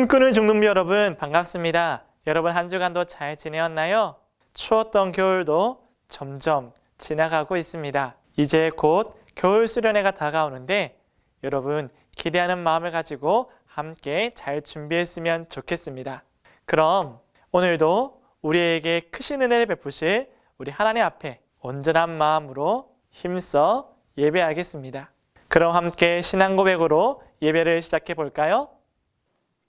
꿈꾸는 중등부 여러분 반갑습니다. 여러분 한 주간도 잘 지내었나요? 추웠던 겨울도 점점 지나가고 있습니다. 이제 곧 겨울 수련회가 다가오는데 여러분 기대하는 마음을 가지고 함께 잘 준비했으면 좋겠습니다. 그럼 오늘도 우리에게 크신 은혜를 베푸실 우리 하나님 앞에 온전한 마음으로 힘써 예배하겠습니다. 그럼 함께 신앙 고백으로 예배를 시작해 볼까요?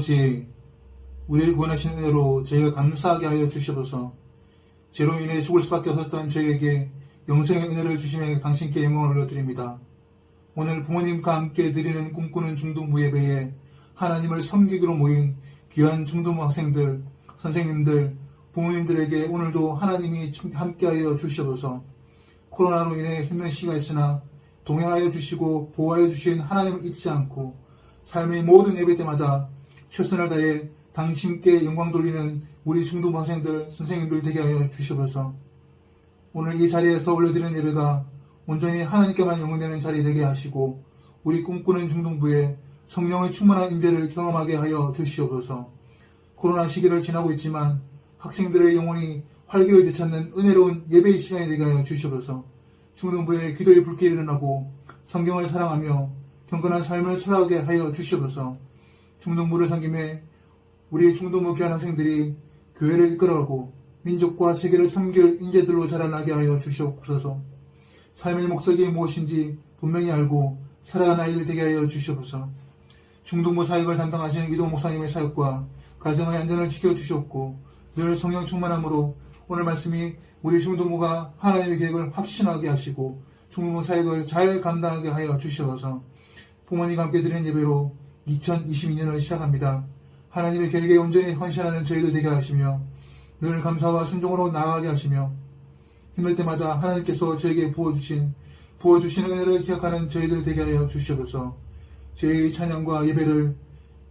아버지, 우리를 구원하신 은혜로 저희가 감사하게 하여 주시옵소서. 죄로 인해 죽을 수밖에 없었던 저희에게 영생의 은혜를 주시며 당신께 영광을 올려드립니다. 오늘 부모님과 함께 드리는 꿈꾸는 중등부 예배에 하나님을 섬기기로 모인 귀한 중등부 학생들, 선생님들, 부모님들에게 오늘도 하나님이 함께하여 주시옵소서. 코로나로 인해 힘든 시기가 있으나 동행하여 주시고 보호하여 주신 하나님을 잊지 않고 삶의 모든 예배 때마다 최선을 다해 당신께 영광 돌리는 우리 중등부 학생들, 선생님들 되게 하여 주시옵소서. 오늘 이 자리에서 올려드리는 예배가 온전히 하나님께만 영광되는 자리 되게 하시고 우리 꿈꾸는 중등부에 성령의 충만한 인재를 경험하게 하여 주시옵소서. 코로나 시기를 지나고 있지만 학생들의 영혼이 활기를 되찾는 은혜로운 예배의 시간이 되게 하여 주시옵소서. 중등부의 기도의 불길이 일어나고 성경을 사랑하며 경건한 삶을 살아가게 하여 주시옵소서. 중등부를 섬김에 우리 중등부 귀한 학생들이 교회를 이끌어가고 민족과 세계를 섬길 인재들로 자라나게 하여 주시옵소서. 삶의 목적이 무엇인지 분명히 알고 살아가는 아이들 되게 하여 주시옵소서. 중등부 사역을 담당하시는 이동 목사님의 사역과 가정의 안전을 지켜주시옵고 늘 성령 충만함으로 오늘 말씀이 우리 중등부가 하나님의 계획을 확신하게 하시고 중등부 사역을 잘 감당하게 하여 주시옵소서. 부모님과 함께 드리는 예배로 2022년을 시작합니다. 하나님의 계획에 온전히 헌신하는 저희들 되게 하시며 늘 감사와 순종으로 나아가게 하시며 힘들 때마다 하나님께서 저에게 부어주신 부어주시는 은혜를 기억하는 저희들 되게 하여 주시옵소서 저희의 찬양과 예배를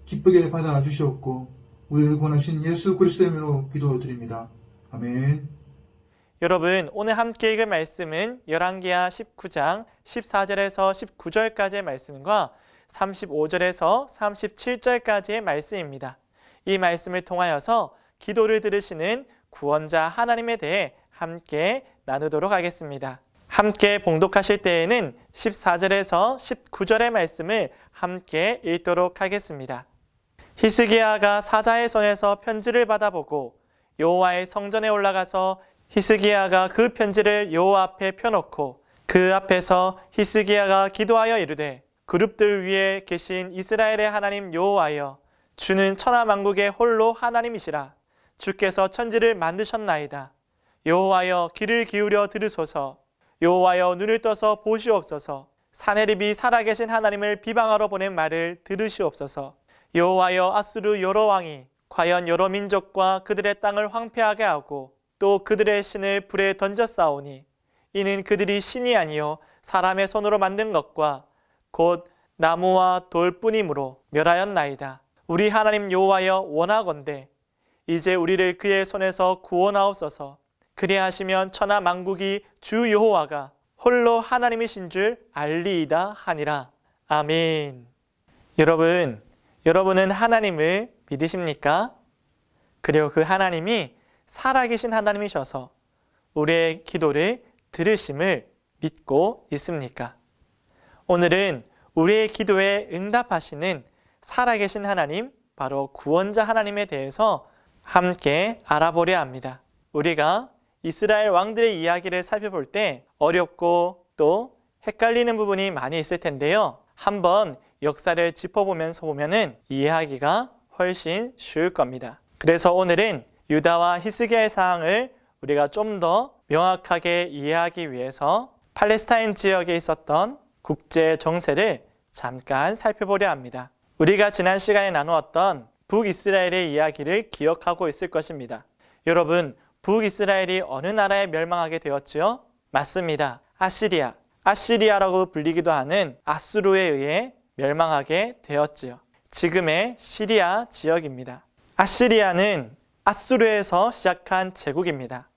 기쁘게 받아 주시옵고 우리를 구원하신 예수 그리스도의 이름으로 기도드립니다. 아멘 여러분, 오늘 함께 읽을 말씀은 열왕기하 19장 14절에서 19절까지의 말씀과 35절에서 37절까지의 말씀입니다. 이 말씀을 통하여서 기도를 들으시는 구원자 하나님에 대해 함께 나누도록 하겠습니다. 함께 봉독하실 때에는 14절에서 19절의 말씀을 함께 읽도록 하겠습니다. 히스기야가 사자의 손에서 편지를 받아보고 여호와의 성전에 올라가서 히스기야가 그 편지를 여호와 앞에 펴놓고 그 앞에서 히스기야가 기도하여 이르되 그룹들 위에 계신 이스라엘의 하나님 여호와여 주는 천하 만국의 홀로 하나님이시라. 주께서 천지를 만드셨나이다. 여호와여 귀를 기울여 들으소서. 여호와여 눈을 떠서 보시옵소서. 사내립이 살아계신 하나님을 비방하러 보낸 말을 들으시옵소서. 여호와여 아수르 여러 왕이 과연 여러 민족과 그들의 땅을 황폐하게 하고 또 그들의 신을 불에 던져 싸우니 이는 그들이 신이 아니요 사람의 손으로 만든 것과 곧 나무와 돌뿐이므로 멸하였나이다. 우리 하나님 여호와여 원하건대 이제 우리를 그의 손에서 구원하옵소서. 그리하시면 천하 만국이 주 여호와가 홀로 하나님이신 줄 알리이다 하니라. 아멘. 여러분, 여러분은 하나님을 믿으십니까? 그리고 그 하나님이 살아계신 하나님이셔서 우리의 기도를 들으심을 믿고 있습니까? 오늘은 우리의 기도에 응답하시는 살아계신 하나님, 바로 구원자 하나님에 대해서 함께 알아보려 합니다. 우리가 이스라엘 왕들의 이야기를 살펴볼 때 어렵고 또 헷갈리는 부분이 많이 있을 텐데요. 한번 역사를 짚어보면서 보면은 이해하기가 훨씬 쉬울 겁니다. 그래서 오늘은 유다와 히스기야의 상황을 우리가 좀 더 명확하게 이해하기 위해서 팔레스타인 지역에 있었던 국제 정세를 잠깐 살펴보려 합니다. 우리가 지난 시간에 나누었던 북이스라엘의 이야기를 기억하고 있을 것입니다. 여러분, 북이스라엘이 어느 나라에 멸망하게 되었지요? 맞습니다. 아시리아. 아시리아라고 불리기도 하는 아수르에 의해 멸망하게 되었지요. 지금의 시리아 지역입니다. 아시리아는 아수르에서 시작한 제국입니다.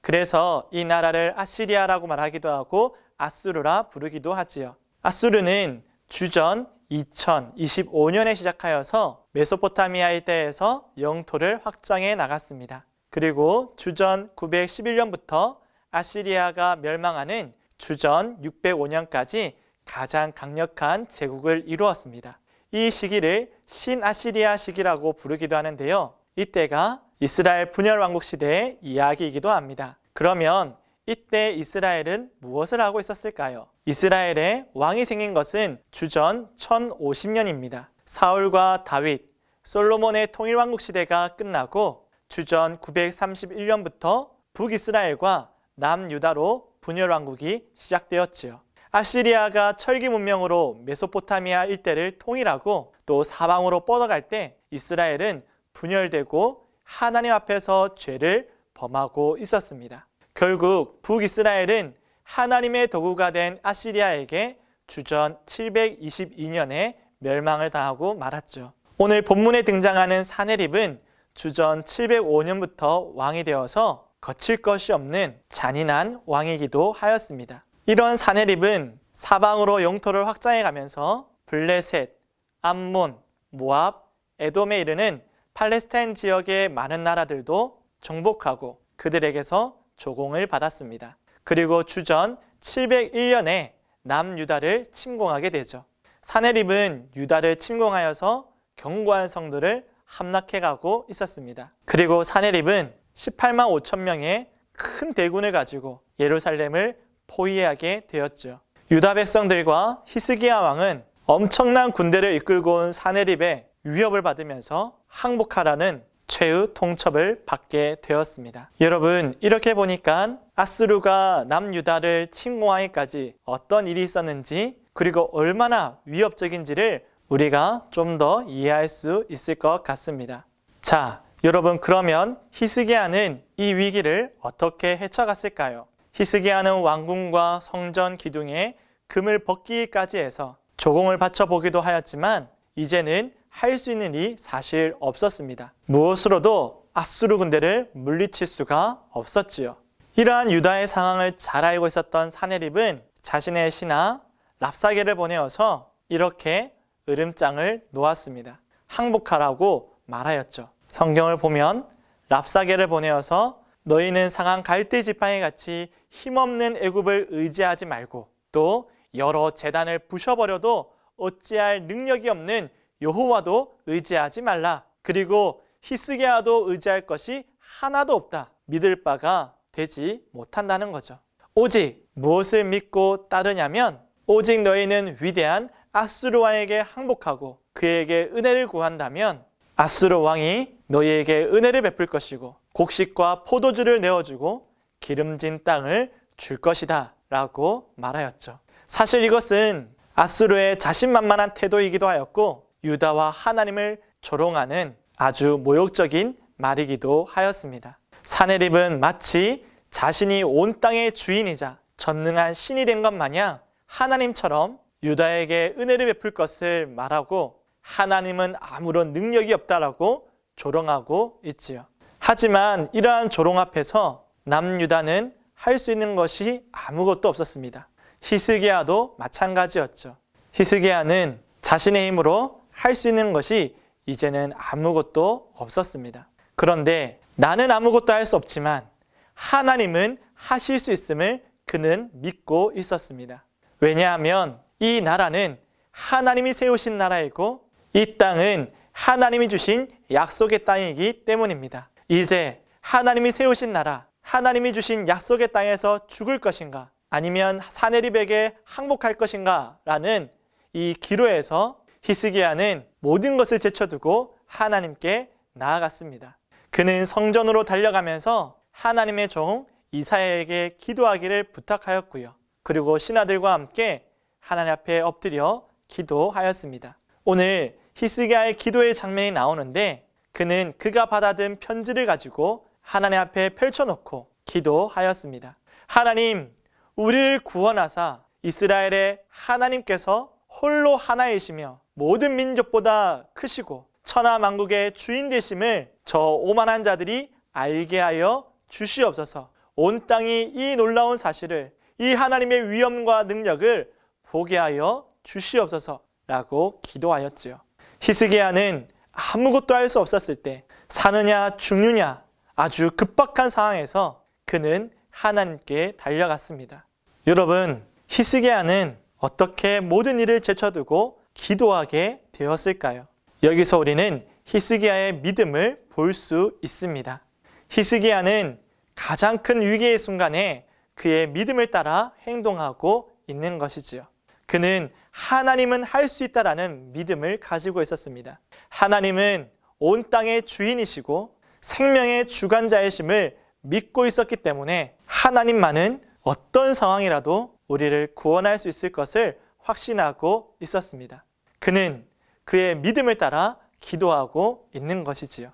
그래서 이 나라를 아시리아라고 말하기도 하고 아수르라 부르기도 하지요. 아수르는 주전 2025년에 시작하여서 메소포타미아 일대에서 영토를 확장해 나갔습니다. 그리고 주전 911년부터 아시리아가 멸망하는 주전 605년까지 가장 강력한 제국을 이루었습니다. 이 시기를 신아시리아 시기라고 부르기도 하는데요. 이때가 이스라엘 분열 왕국 시대의 이야기이기도 합니다. 그러면 이때 이스라엘은 무엇을 하고 있었을까요? 이스라엘에 왕이 생긴 것은 주전 1050년입니다. 사울과 다윗, 솔로몬의 통일왕국 시대가 끝나고 주전 931년부터 북이스라엘과 남유다로 분열왕국이 시작되었지요. 아시리아가 철기 문명으로 메소포타미아 일대를 통일하고 또 사방으로 뻗어갈 때 이스라엘은 분열되고 하나님 앞에서 죄를 범하고 있었습니다. 결국 북이스라엘은 하나님의 도구가 된 아시리아에게 주전 722년에 멸망을 당하고 말았죠. 오늘 본문에 등장하는 사네립은 주전 705년부터 왕이 되어서 거칠 것이 없는 잔인한 왕이기도 하였습니다. 이런 사네립은 사방으로 영토를 확장해 가면서 블레셋, 암몬, 모압, 에돔에 이르는 팔레스타인 지역의 많은 나라들도 정복하고 그들에게서 조공을 받았습니다. 그리고 주전 701년에 남유다를 침공하게 되죠. 사네립은 유다를 침공하여서 견고한 성들을 함락해 가고 있었습니다. 그리고 사네립은 18만 5천 명의 큰 대군을 가지고 예루살렘을 포위하게 되었죠. 유다 백성들과 히스기야 왕은 엄청난 군대를 이끌고 온 사네립의 위협을 받으면서 항복하라는 최후 통첩을 받게 되었습니다. 여러분, 이렇게 보니까 아스루가 남유다를 침공하기까지 어떤 일이 있었는지 그리고 얼마나 위협적인지를 우리가 좀 더 이해할 수 있을 것 같습니다. 자, 여러분 그러면 히스기야는 이 위기를 어떻게 헤쳐갔을까요? 히스기야는 왕궁과 성전 기둥에 금을 벗기기까지 해서 조공을 바쳐 보기도 하였지만 이제는 할 수 있는 일이 사실 없었습니다. 무엇으로도 아수르 군대를 물리칠 수가 없었지요. 이러한 유다의 상황을 잘 알고 있었던 사네립은 자신의 신하 랍사게를 보내어서 이렇게 으름장을 놓았습니다. 항복하라고 말하였죠. 성경을 보면 랍사게를 보내어서 너희는 상한 갈대 지팡이 같이 힘없는 애굽을 의지하지 말고 또 여러 재단을 부셔버려도 어찌할 능력이 없는 여호와도 의지하지 말라. 그리고 히스기야도 의지할 것이 하나도 없다. 믿을 바가 되지 못한다는 거죠. 오직 무엇을 믿고 따르냐면 오직 너희는 위대한 아수르 왕에게 항복하고 그에게 은혜를 구한다면 아수르 왕이 너희에게 은혜를 베풀 것이고 곡식과 포도주를 내어주고 기름진 땅을 줄 것이다 라고 말하였죠. 사실 이것은 아수르의 자신만만한 태도이기도 하였고 유다와 하나님을 조롱하는 아주 모욕적인 말이기도 하였습니다. 사네립은 마치 자신이 온 땅의 주인이자 전능한 신이 된 것 마냥 하나님처럼 유다에게 은혜를 베풀 것을 말하고 하나님은 아무런 능력이 없다라고 조롱하고 있지요. 하지만 이러한 조롱 앞에서 남유다는 할 수 있는 것이 아무것도 없었습니다. 히스기야도 마찬가지였죠. 히스기야는 자신의 힘으로 할 수 있는 것이 이제는 아무것도 없었습니다. 그런데 나는 아무것도 할 수 없지만 하나님은 하실 수 있음을 그는 믿고 있었습니다. 왜냐하면 이 나라는 하나님이 세우신 나라이고 이 땅은 하나님이 주신 약속의 땅이기 때문입니다. 이제 하나님이 세우신 나라, 하나님이 주신 약속의 땅에서 죽을 것인가 아니면 사내립에게 항복할 것인가 라는 이 기로에서 히스기야는 모든 것을 제쳐두고 하나님께 나아갔습니다. 그는 성전으로 달려가면서 하나님의 종 이사야에게 기도하기를 부탁하였고요. 그리고 신하들과 함께 하나님 앞에 엎드려 기도하였습니다. 오늘 히스기야의 기도의 장면이 나오는데 그는 그가 받아든 편지를 가지고 하나님 앞에 펼쳐놓고 기도하였습니다. 하나님, 우리를 구원하사 이스라엘의 하나님께서 홀로 하나이시며 모든 민족보다 크시고 천하 만국의 주인 되심을 저 오만한 자들이 알게 하여 주시옵소서. 온 땅이 이 놀라운 사실을 이 하나님의 위엄과 능력을 보게 하여 주시옵소서라고 기도하였지요. 히스기야는 아무것도 할 수 없었을 때 사느냐 죽느냐 아주 급박한 상황에서 그는 하나님께 달려갔습니다. 여러분, 히스기야는 어떻게 모든 일을 제쳐두고 기도하게 되었을까요? 여기서 우리는 히스기야의 믿음을 볼 수 있습니다. 히스기야는 가장 큰 위기의 순간에 그의 믿음을 따라 행동하고 있는 것이지요. 그는 하나님은 할 수 있다라는 믿음을 가지고 있었습니다. 하나님은 온 땅의 주인이시고 생명의 주관자이심을 믿고 있었기 때문에 하나님만은 어떤 상황이라도 우리를 구원할 수 있을 것을 확신하고 있었습니다. 그는 그의 믿음을 따라 기도하고 있는 것이지요.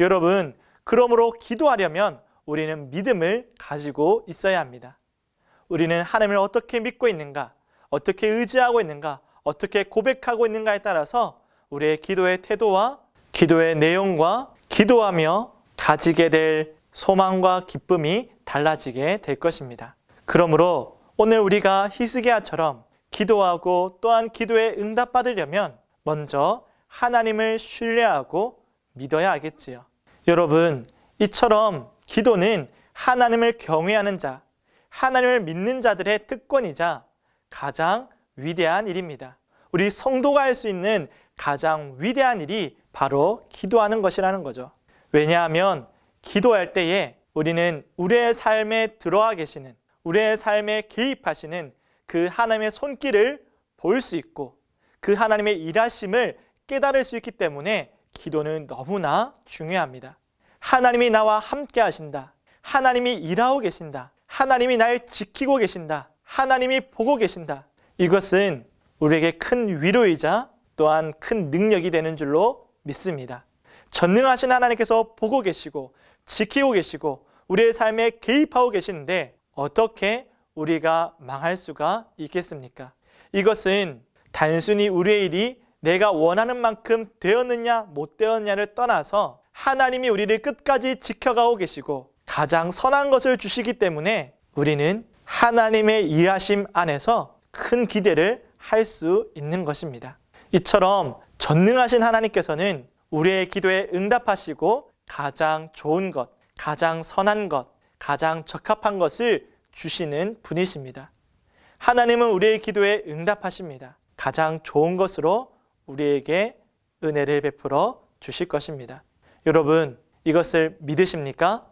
여러분, 그러므로 기도하려면 우리는 믿음을 가지고 있어야 합니다. 우리는 하나님을 어떻게 믿고 있는가, 어떻게 의지하고 있는가, 어떻게 고백하고 있는가에 따라서 우리의 기도의 태도와 기도의 내용과 기도하며 가지게 될 소망과 기쁨이 달라지게 될 것입니다. 그러므로 오늘 우리가 히스기야처럼 기도하고 또한 기도에 응답받으려면 먼저 하나님을 신뢰하고 믿어야 하겠지요. 여러분, 이처럼 기도는 하나님을 경외하는 자, 하나님을 믿는 자들의 특권이자 가장 위대한 일입니다. 우리 성도가 할 수 있는 가장 위대한 일이 바로 기도하는 것이라는 거죠. 왜냐하면 기도할 때에 우리는 우리의 삶에 들어와 계시는 우리의 삶에 개입하시는 그 하나님의 손길을 볼 수 있고 그 하나님의 일하심을 깨달을 수 있기 때문에 기도는 너무나 중요합니다. 하나님이 나와 함께 하신다. 하나님이 일하고 계신다. 하나님이 날 지키고 계신다. 하나님이 보고 계신다. 이것은 우리에게 큰 위로이자 또한 큰 능력이 되는 줄로 믿습니다. 전능하신 하나님께서 보고 계시고 지키고 계시고 우리의 삶에 개입하고 계시는데 어떻게 우리가 망할 수가 있겠습니까? 이것은 단순히 우리의 일이 내가 원하는 만큼 되었느냐 못 되었느냐를 떠나서 하나님이 우리를 끝까지 지켜가고 계시고 가장 선한 것을 주시기 때문에 우리는 하나님의 일하심 안에서 큰 기대를 할 수 있는 것입니다. 이처럼 전능하신 하나님께서는 우리의 기도에 응답하시고 가장 좋은 것, 가장 선한 것, 가장 적합한 것을 주시는 분이십니다. 하나님은 우리의 기도에 응답하십니다. 가장 좋은 것으로 우리에게 은혜를 베풀어 주실 것입니다. 여러분, 이것을 믿으십니까?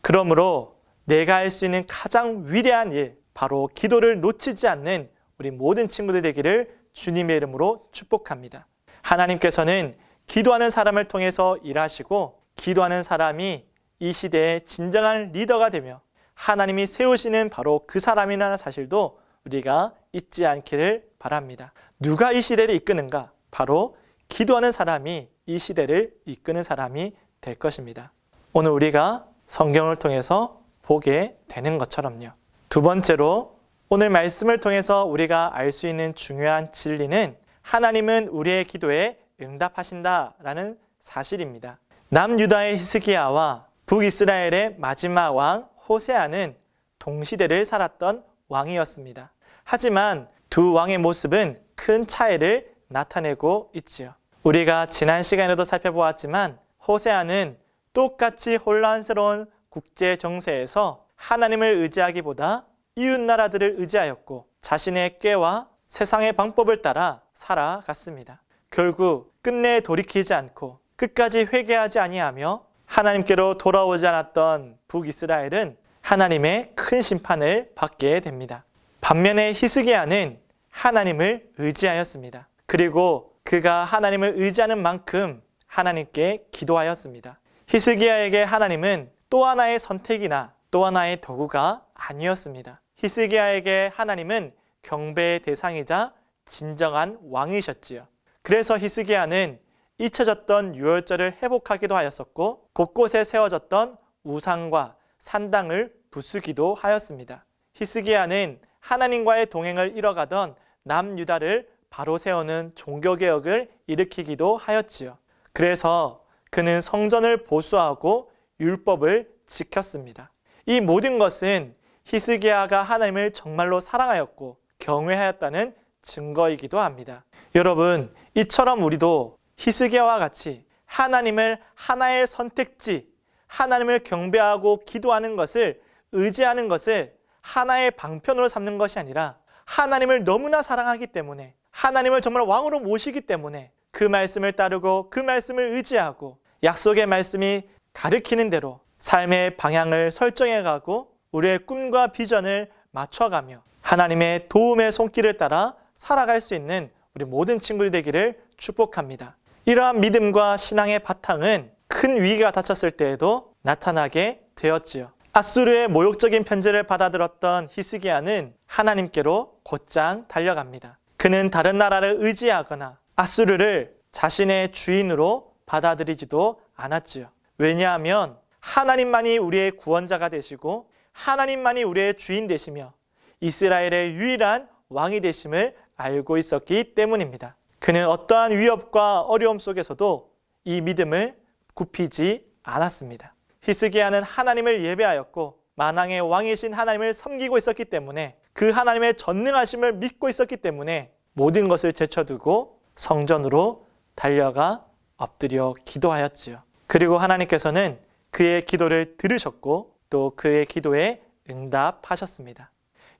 그러므로 내가 할 수 있는 가장 위대한 일, 바로 기도를 놓치지 않는 우리 모든 친구들 되기를 주님의 이름으로 축복합니다. 하나님께서는 기도하는 사람을 통해서 일하시고 기도하는 사람이 이 시대의 진정한 리더가 되며 하나님이 세우시는 바로 그 사람이라는 사실도 우리가 잊지 않기를 바랍니다. 누가 이 시대를 이끄는가? 바로 기도하는 사람이 이 시대를 이끄는 사람이 될 것입니다. 오늘 우리가 성경을 통해서 보게 되는 것처럼요. 두 번째로 오늘 말씀을 통해서 우리가 알 수 있는 중요한 진리는 하나님은 우리의 기도에 응답하신다라는 사실입니다. 남유다의 히스기야와 북이스라엘의 마지막 왕 호세아는 동시대를 살았던 왕이었습니다. 하지만 두 왕의 모습은 큰 차이를 나타내고 있지요. 우리가 지난 시간에도 살펴보았지만 호세아는 똑같이 혼란스러운 국제 정세에서 하나님을 의지하기보다 이웃 나라들을 의지하였고 자신의 꾀와 세상의 방법을 따라 살아갔습니다. 결국 끝내 돌이키지 않고 끝까지 회개하지 아니하며 하나님께로 돌아오지 않았던 북이스라엘은 하나님의 큰 심판을 받게 됩니다. 반면에 히스기야는 하나님을 의지하였습니다. 그리고 그가 하나님을 의지하는 만큼 하나님께 기도하였습니다. 히스기야에게 하나님은 또 하나의 선택이나 또 하나의 도구가 아니었습니다. 히스기야에게 하나님은 경배의 대상이자 진정한 왕이셨지요. 그래서 히스기야는 잊혀졌던 유월절을 회복하기도 하였었고 곳곳에 세워졌던 우상과 산당을 부수기도 하였습니다. 히스기야는 하나님과의 동행을 잃어가던 남유다를 바로 세우는 종교개혁을 일으키기도 하였지요. 그래서 그는 성전을 보수하고 율법을 지켰습니다. 이 모든 것은 히스기야가 하나님을 정말로 사랑하였고 경외하였다는 증거이기도 합니다. 여러분, 이처럼 우리도 히스기야와 같이 하나님을 하나의 선택지, 하나님을 경배하고 기도하는 것을 의지하는 것을 하나의 방편으로 삼는 것이 아니라 하나님을 너무나 사랑하기 때문에 하나님을 정말 왕으로 모시기 때문에 그 말씀을 따르고 그 말씀을 의지하고 약속의 말씀이 가르치는 대로 삶의 방향을 설정해 가고 우리의 꿈과 비전을 맞춰가며 하나님의 도움의 손길을 따라 살아갈 수 있는 우리 모든 친구들 되기를 축복합니다. 이러한 믿음과 신앙의 바탕은 큰 위기가 닥쳤을 때에도 나타나게 되었지요. 아수르의 모욕적인 편지를 받아들었던 히스기야는 하나님께로 곧장 달려갑니다. 그는 다른 나라를 의지하거나 아수르를 자신의 주인으로 받아들이지도 않았지요. 왜냐하면 하나님만이 우리의 구원자가 되시고 하나님만이 우리의 주인 되시며 이스라엘의 유일한 왕이 되심을 알고 있었기 때문입니다. 그는 어떠한 위협과 어려움 속에서도 이 믿음을 굽히지 않았습니다. 히스기야는 하나님을 예배하였고 만왕의 왕이신 하나님을 섬기고 있었기 때문에 그 하나님의 전능하심을 믿고 있었기 때문에 모든 것을 제쳐두고 성전으로 달려가 엎드려 기도하였지요. 그리고 하나님께서는 그의 기도를 들으셨고 또 그의 기도에 응답하셨습니다.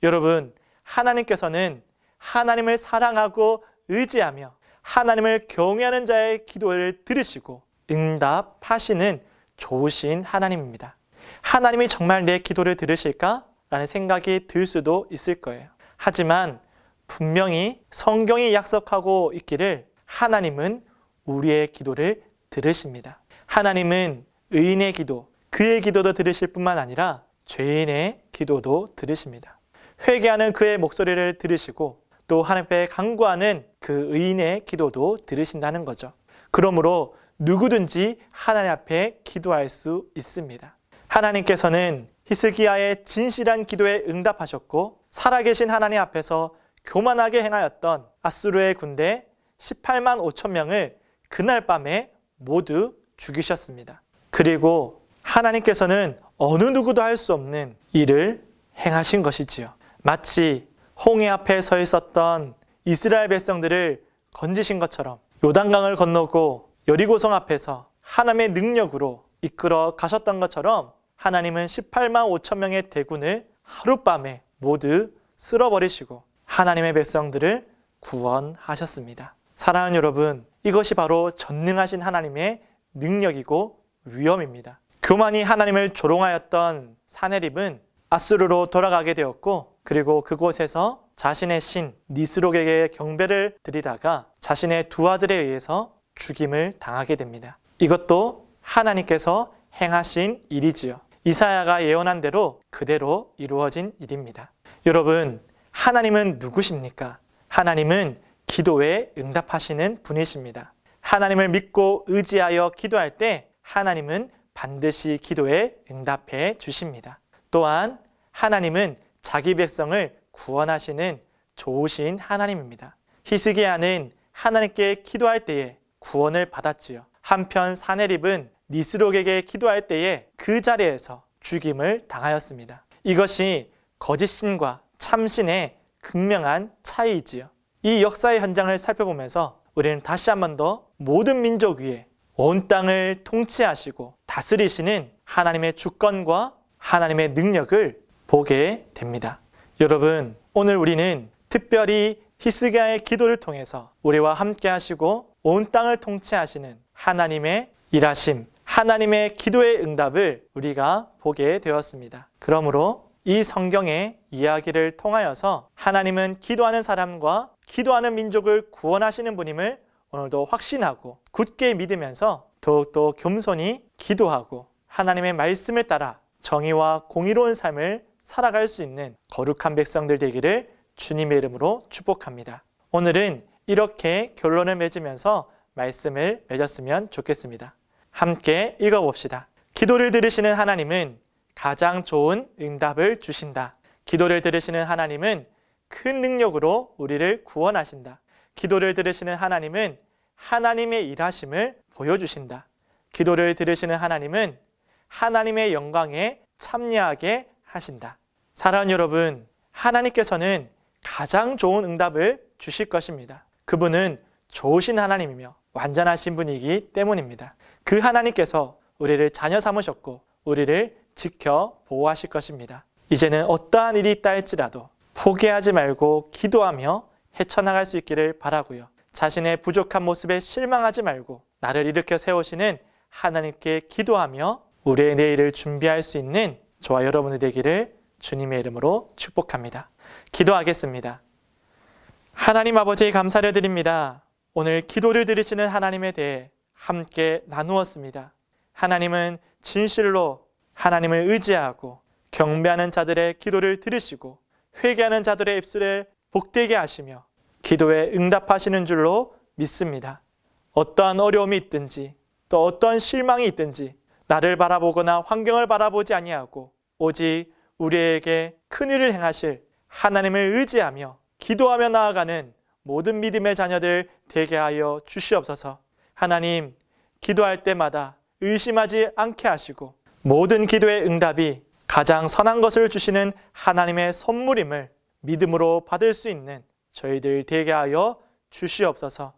여러분, 하나님께서는 하나님을 사랑하고 의지하며 하나님을 경외하는 자의 기도를 들으시고 응답하시는 좋으신 하나님입니다. 하나님이 정말 내 기도를 들으실까? 라는 생각이 들 수도 있을 거예요. 하지만 분명히 성경이 약속하고 있기를 하나님은 우리의 기도를 들으십니다. 하나님은 의인의 기도, 그의 기도도 들으실 뿐만 아니라 죄인의 기도도 들으십니다. 회개하는 그의 목소리를 들으시고 또 하나님 앞에 간구하는 그 의인의 기도도 들으신다는 거죠. 그러므로 누구든지 하나님 앞에 기도할 수 있습니다. 하나님께서는 히스기야의 진실한 기도에 응답하셨고 살아계신 하나님 앞에서 교만하게 행하였던 아수르의 군대 18만 5천 명을 그날 밤에 모두 죽이셨습니다. 그리고 하나님께서는 어느 누구도 할 수 없는 일을 행하신 것이지요. 마치 홍해 앞에 서 있었던 이스라엘 백성들을 건지신 것처럼 요단강을 건너고 여리고성 앞에서 하나님의 능력으로 이끌어 가셨던 것처럼 하나님은 18만 5천 명의 대군을 하룻밤에 모두 쓸어버리시고 하나님의 백성들을 구원하셨습니다. 사랑하는 여러분, 이것이 바로 전능하신 하나님의 능력이고 위엄입니다. 교만이 하나님을 조롱하였던 사네립은 아수르로 돌아가게 되었고 그리고 그곳에서 자신의 신 니스록에게 경배를 드리다가 자신의 두 아들에 의해서 죽임을 당하게 됩니다. 이것도 하나님께서 행하신 일이지요. 이사야가 예언한 대로 그대로 이루어진 일입니다. 여러분, 하나님은 누구십니까? 하나님은 기도에 응답하시는 분이십니다. 하나님을 믿고 의지하여 기도할 때 하나님은 반드시 기도에 응답해 주십니다. 또한 하나님은 자기 백성을 구원하시는 좋으신 하나님입니다. 히스기야는 하나님께 기도할 때에 구원을 받았지요. 한편 사네립은 니스록에게 기도할 때에 그 자리에서 죽임을 당하였습니다. 이것이 거짓신과 참신의 극명한 차이이지요. 이 역사의 현장을 살펴보면서 우리는 다시 한 번 더 모든 민족 위에 온 땅을 통치하시고 다스리시는 하나님의 주권과 하나님의 능력을 보게 됩니다. 여러분, 오늘 우리는 특별히 히스기야의 기도를 통해서 우리와 함께 하시고 온 땅을 통치하시는 하나님의 일하심, 하나님의 기도의 응답을 우리가 보게 되었습니다. 그러므로 이 성경의 이야기를 통하여서 하나님은 기도하는 사람과 기도하는 민족을 구원하시는 분임을 오늘도 확신하고 굳게 믿으면서 더욱더 겸손히 기도하고 하나님의 말씀을 따라 정의와 공의로운 삶을 살아갈 수 있는 거룩한 백성들 되기를 주님의 이름으로 축복합니다. 오늘은 이렇게 결론을 맺으면서 말씀을 맺었으면 좋겠습니다. 함께 읽어봅시다. 기도를 들으시는 하나님은 가장 좋은 응답을 주신다. 기도를 들으시는 하나님은 큰 능력으로 우리를 구원하신다. 기도를 들으시는 하나님은 하나님의 일하심을 보여주신다. 기도를 들으시는 하나님은 하나님의 영광에 참여하게 하신다. 사랑하는 여러분, 하나님께서는 가장 좋은 응답을 주실 것입니다. 그분은 좋으신 하나님이며 완전하신 분이기 때문입니다. 그 하나님께서 우리를 자녀 삼으셨고 우리를 지켜 보호하실 것입니다. 이제는 어떠한 일이 있다 할지라도 포기하지 말고 기도하며 헤쳐나갈 수 있기를 바라고요. 자신의 부족한 모습에 실망하지 말고 나를 일으켜 세우시는 하나님께 기도하며 우리의 내일을 준비할 수 있는 저와 여러분이 되기를 주님의 이름으로 축복합니다. 기도하겠습니다. 하나님 아버지 감사를 드립니다. 오늘 기도를 들으시는 하나님에 대해 함께 나누었습니다. 하나님은 진실로 하나님을 의지하고 경배하는 자들의 기도를 들으시고 회개하는 자들의 입술을 복되게 하시며 기도에 응답하시는 줄로 믿습니다. 어떠한 어려움이 있든지 또 어떠한 실망이 있든지 나를 바라보거나 환경을 바라보지 아니하고 오직 우리에게 큰 일을 행하실 하나님을 의지하며 기도하며 나아가는 모든 믿음의 자녀들 되게 하여 주시옵소서. 하나님, 기도할 때마다 의심하지 않게 하시고 모든 기도의 응답이 가장 선한 것을 주시는 하나님의 선물임을 믿음으로 받을 수 있는 저희들 되게 하여 주시옵소서.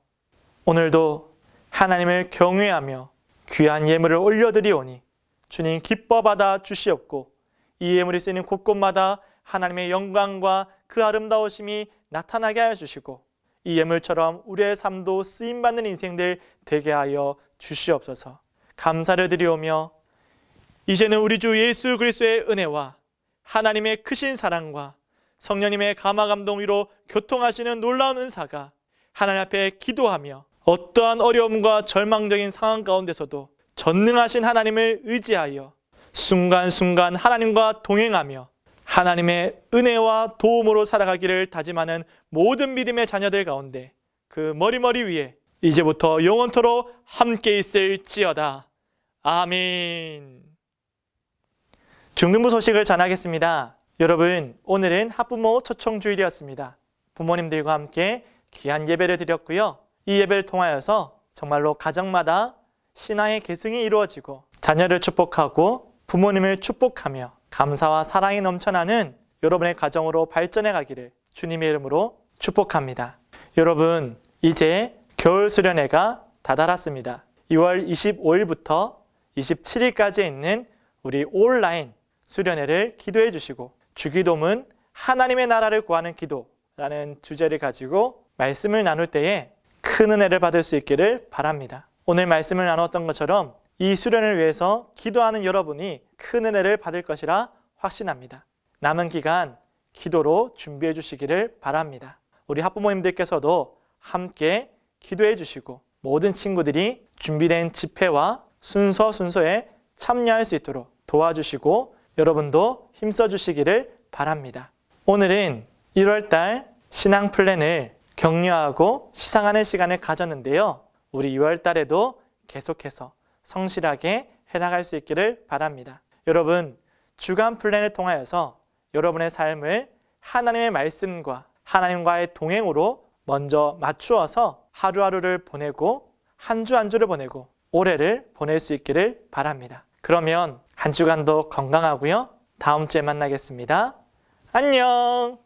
오늘도 하나님을 경외하며 귀한 예물을 올려드리오니 주님 기뻐 받아 주시옵고 이 예물이 쓰이는 곳곳마다 하나님의 영광과 그 아름다우심이 나타나게 하여 주시고 이 예물처럼 우리의 삶도 쓰임 받는 인생들 되게 하여 주시옵소서. 감사를 드리오며 이제는 우리 주 예수 그리스도의 은혜와 하나님의 크신 사랑과 성령님의 감화 감동 위로 교통하시는 놀라운 은사가 하나님 앞에 기도하며 어떠한 어려움과 절망적인 상황 가운데서도 전능하신 하나님을 의지하여 순간순간 하나님과 동행하며 하나님의 은혜와 도움으로 살아가기를 다짐하는 모든 믿음의 자녀들 가운데 그 머리머리 위에 이제부터 영원토록 함께 있을지어다. 아멘. 중등부 소식을 전하겠습니다. 여러분, 오늘은 학부모 초청 주일이었습니다. 부모님들과 함께 귀한 예배를 드렸고요. 이 예배를 통하여서 정말로 가정마다 신앙의 계승이 이루어지고 자녀를 축복하고 부모님을 축복하며 감사와 사랑이 넘쳐나는 여러분의 가정으로 발전해 가기를 주님의 이름으로 축복합니다. 여러분, 이제 겨울 수련회가 다다랐습니다. 2월 25일부터 27일까지 있는 우리 온라인 수련회를 기도해 주시고 주기도문 하나님의 나라를 구하는 기도라는 주제를 가지고 말씀을 나눌 때에 큰 은혜를 받을 수 있기를 바랍니다. 오늘 말씀을 나눴던 것처럼 이 수련을 위해서 기도하는 여러분이 큰 은혜를 받을 것이라 확신합니다. 남은 기간 기도로 준비해 주시기를 바랍니다. 우리 학부모님들께서도 함께 기도해 주시고 모든 친구들이 준비된 집회와 순서 순서에 참여할 수 있도록 도와주시고 여러분도 힘써 주시기를 바랍니다. 오늘은 1월달 신앙 플랜을 격려하고 시상하는 시간을 가졌는데요. 우리 6월 달에도 계속해서 성실하게 해나갈 수 있기를 바랍니다. 여러분, 주간 플랜을 통하여서 여러분의 삶을 하나님의 말씀과 하나님과의 동행으로 먼저 맞추어서 하루하루를 보내고 한 주한 주를 보내고 올해를 보낼 수 있기를 바랍니다. 그러면 한 주간도 건강하고요. 다음 주에 만나겠습니다. 안녕!